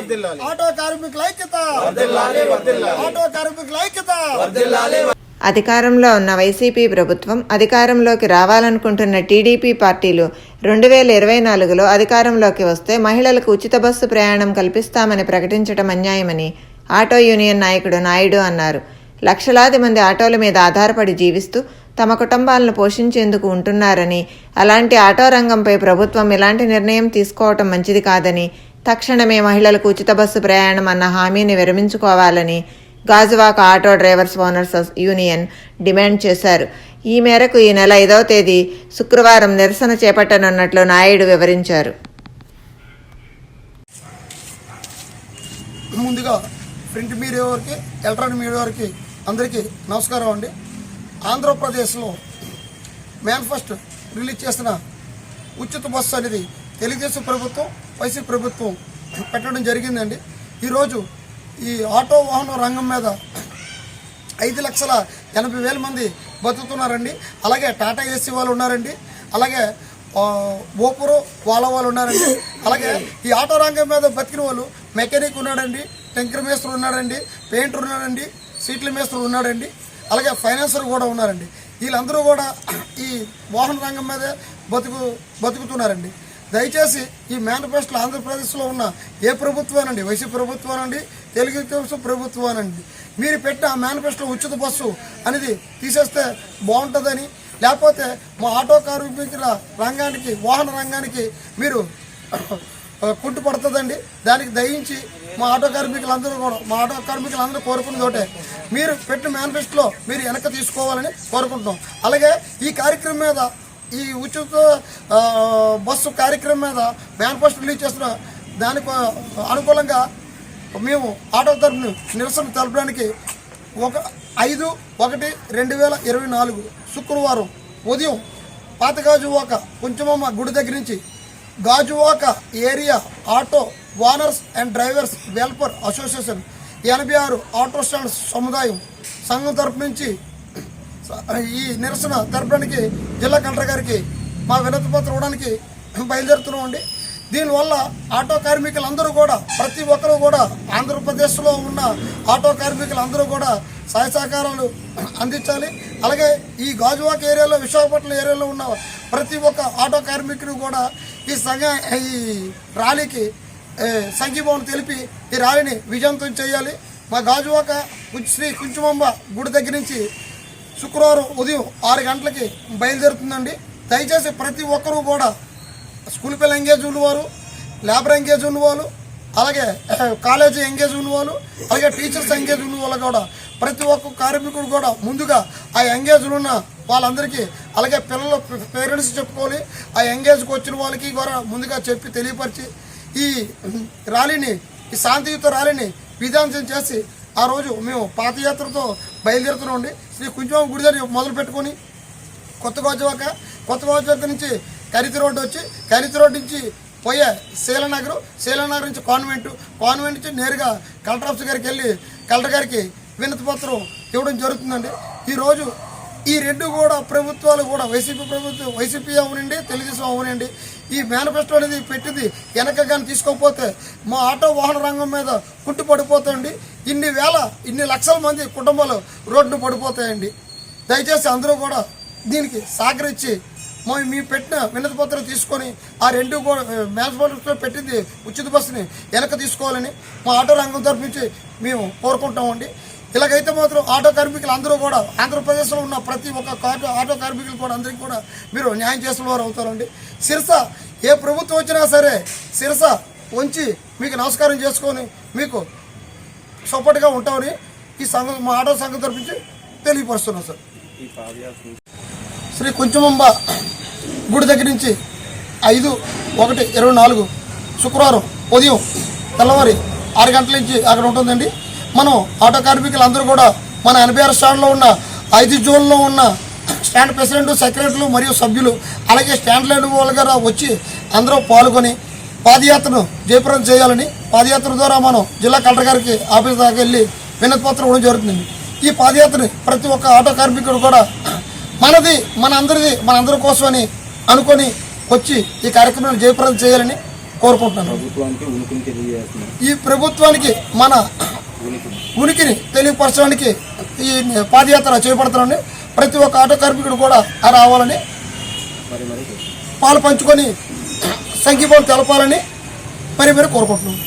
Auto కార్మికుల ఐక్యత. Auto కార్మికుల ఐక్యత. అధికారంలో ఉన్న వైసీపీ ప్రభుత్వం అధికారంలోకి రావాలనుకుంటున్న టీడీపీ పార్టీలు రెండు వేల ఇరవై నాలుగులో అధికారంలోకి వస్తే మహిళలకు ఉచిత బస్సు ప్రయాణం కల్పిస్తామని ప్రకటించడం అన్యాయమని ఆటో యూనియన్ నాయకుడు నాయుడు అన్నారు. లక్షలాది మంది ఆటోల మీద ఆధారపడి జీవిస్తూ తమ కుటుంబాలను పోషించేందుకు ఉంటున్నారని అలాంటి ఆటో రంగంపై ప్రభుత్వం ఇలాంటి నిర్ణయం తీసుకోవటం మంచిది కాదని తక్షణమే మహిళలకు ఉచిత బస్సు ప్రయాణం అన్న హామీని విరమించుకోవాలని Gajuwaka auto drivers owners union demand చేశారు. ఈ మేరకు ఈ నెల ఐదవ తేదీ శుక్రవారం నిరసన చేపట్టనున్నట్లు నాయుడు వివరించారు. ముందుగా ప్రింట్ మీడియా వారికి ఎలక్ట్రానిక్ మీడియా వారికి అందరికీ నమస్కారం అండి. ఆంధ్రప్రదేశ్లో మేనిఫెస్టో రిలీజ్ చేసిన ఉచిత బస్సు అనేది తెలుగుదేశం ప్రభుత్వం వైసీపీ ప్రభుత్వం పెట్టడం జరిగిందండి. ఈరోజు ఈ ఆటో వాహన రంగం మీద ఐదు లక్షల ఎనభై వేల మంది బతుకుతున్నారండి. అలాగే టాటా ఏసీ వాళ్ళు ఉన్నారండి. అలాగే ఓపురు వాళ్ళ వాళ్ళు ఉన్నారండి. అలాగే ఈ ఆటో రంగం మీద బతికిన వాళ్ళు మెకానిక్ ఉన్నాడండి టెంకర్ మేస్త్రు ఉన్నాడండి పెయింటర్ ఉన్నాడండి సీట్ల మేస్త్రు ఉన్నాడండి అలాగే ఫైనాన్సర్ కూడా ఉన్నారండి. వీళ్ళందరూ కూడా ఈ వాహన రంగం మీదే బతుకు బతుకుతున్నారండి. దయచేసి ఈ మేనిఫెస్టోలో ఆంధ్రప్రదేశ్లో ఉన్న ఏ ప్రభుత్వానండి? వైసీపీ ప్రభుత్వానండి? తెలుగుదేశం ప్రభుత్వానండి. మీరు పెట్టిన ఆ మేనిఫెస్టో ఉచిత బస్సు అనేది తీసేస్తే బాగుంటుందని లేకపోతే మా ఆటో కార్మికుల రంగానికి వాహన రంగానికి మీరు కుంటు పడుతుందండి. దానికి దయించి మా ఆటో కార్మికులందరూ కూడా మా ఆటో కార్మికులందరూ కోరుకున్నది ఒకటే. మీరు పెట్టిన మేనిఫెస్టోలో మీరు వెనక తీసుకోవాలని కోరుకుంటున్నాం. అలాగే ఈ కార్యక్రమం మీద ఈ ఉచిత బస్సు కార్యక్రమం మీద మేనిఫెస్టో రిలీజ్ చేసిన దానికి అనుకూలంగా మేము ఆటో తరపున నిరసన తెలపడానికి ఒక ఐదు ఒకటి రెండు వేల ఇరవై నాలుగు శుక్రవారం ఉదయం పాతగాజువాక కొంచెమమ్మ గుడి దగ్గర నుంచి Gajuwaka area auto owners and drivers welfare association ఎనభై ఆరు ఆటో స్టాండ్స్ సముదాయం సంఘం తరపు నుంచి ఈ నిరసన తెరపడానికి జిల్లా కలెక్టర్ గారికి మా వినతి పత్రం ఇవ్వడానికి బయలుదేరుతున్నాం అండి దీనివల్ల ఆటో కార్మికులందరూ కూడా ప్రతి ఒక్కరూ కూడా ఆంధ్రప్రదేశ్లో ఉన్న ఆటో కార్మికులందరూ కూడా సహాయ సహకారాలు అందించాలి. అలాగే ఈ గాజువాక ఏరియాలో విశాఖపట్నం ఏరియాలో ఉన్న ప్రతి ఒక్క ఆటో కార్మికుడు కూడా ఈ సంఘ ఈ ర్యాలీకి సంఘీభావం తెలిపి ఈ ర్యాలీని విజయవంతం చేయాలి. మా గాజువాక శ్రీ కుంచుమంబ గుడి దగ్గర నుంచి శుక్రవారం ఉదయం ఆరు గంటలకి బయలుదేరుతుందండి. దయచేసి ప్రతి ఒక్కరూ కూడా స్కూల్ పిల్లలు ఎంగేజ్ ఉన్నవారు లేబర్ ఎంగేజ్ ఉన్నవాళ్ళు అలాగే కాలేజీ ఎంగేజ్ ఉన్నవాళ్ళు అలాగే టీచర్స్ ఎంగేజ్ ఉన్న వాళ్ళు కూడా ప్రతి ఒక్క కార్మికుడు కూడా ముందుగా ఆ ఎంగేజ్ ఉన్న వాళ్ళందరికీ అలాగే పిల్లల పేరెంట్స్ చెప్పుకోవాలి ఆ ఎంగేజ్కి వచ్చిన వాళ్ళకి కూడా ముందుగా చెప్పి తెలియపరిచి ఈ ర్యాలీని ఈ శాంతియుత ర్యాలీని విధ్వంసం చేసి ఆ రోజు మేము పాదయాత్రతో బయలుదేరుతున్నామండి. శ్రీ కుంచం గుడి దగ్గర మొదలు పెట్టుకొని కొత్త గోజవాక కొత్త గోజవాక నుంచి కరితి రోడ్డు వచ్చి కరితి రోడ్డు నుంచి పోయే శీలనగర్ శీలనగర్ నుంచి కాన్వెంట్ కాన్వెంట్ నుంచి నేరుగా కలెక్టర్ ఆఫీస్ గారికి వెళ్ళి కలెక్టర్ గారికి వినతి పత్రం ఇవ్వడం జరుగుతుందండి. ఈరోజు ఈ రెండు కూడా ప్రభుత్వాలు కూడా వైసీపీ ప్రభుత్వం వైసీపీ అవునండి తెలుగుదేశం అవునండి. ఈ మేనిఫెస్టో అనేది పెట్టింది వెనక కానీ తీసుకోకపోతే మా ఆటో వాహన రంగం మీద కుట్టు పడిపోతాయండి. ఇన్ని వేల ఇన్ని లక్షల మంది కుటుంబాలు రోడ్డు పడిపోతాయండి. దయచేసి అందరూ కూడా దీనికి సహకరించి మేము మీ పెట్టిన వినతి పత్రం తీసుకొని ఆ రెండు కూడా మేనిఫెస్టో పెట్టింది ఉచిత బస్సుని వెనక తీసుకోవాలని మా ఆటో రంగం తరపు నుంచి మేము కోరుకుంటామండి ఇలాగైతే మాత్రం ఆటో కార్మికులు అందరూ కూడా ఆంధ్రప్రదేశ్లో ఉన్న ప్రతి ఒక్క ఆటో ఆటో కార్మికులు కూడా అందరికీ కూడా మీరు న్యాయం చేసిన వారు అవుతారండి. సిరస ఏ ప్రభుత్వం వచ్చినా సరే సిరస ఉంచి మీకు నమస్కారం చేసుకొని మీకు సపోర్ట్గా ఉంటామని ఈ సంఘం మా ఆటో సంఘం తరపించి తెలియపరుస్తున్నాం సార్. శ్రీ కుంచుమంబ గుడి దగ్గర నుంచి ఐదు ఒకటి ఇరవై నాలుగు శుక్రవారం ఉదయం తెల్లవారి ఆరు గంటల నుంచి అక్కడ ఉంటుందండి. మనం ఆటో కార్మికులందరూ కూడా మన ఎనభై ఆరు స్టాండ్లో ఉన్న ఐదు జోన్లో ఉన్న స్టాండ్ ప్రెసిడెంట్ సెక్రటరీలు మరియు సభ్యులు అలాగే స్టాండ్ లైన్ వాళ్ళు కూడా వచ్చి అందరూ పాల్గొని పాదయాత్రను జయప్రదం చేయాలని పాదయాత్ర ద్వారా మనం జిల్లా కలెక్టర్ గారికి ఆఫీస్ దాకా వెళ్ళి వినతి పత్రం ఇవ్వడం జరుగుతుందండి ఈ పాదయాత్రని ప్రతి ఒక్క ఆటో కార్మికుడు కూడా మనది మన అందరిది మన అందరి కోసమని అనుకొని వచ్చి ఈ కార్యక్రమాన్ని జయప్రదం చేయాలని కోరుకుంటున్నాను. ఈ ప్రభుత్వానికి మన ఉనికిని తెలియపరచడానికి ఈ పాదయాత్ర చేపడుతున్నాను ప్రతి ఒక్క ఆటో కార్మికుడు కూడా ఆ రావాలని పాలు పంచుకొని సంఘీభావం తెలపాలని మరి మరి కోరుకుంటున్నాం.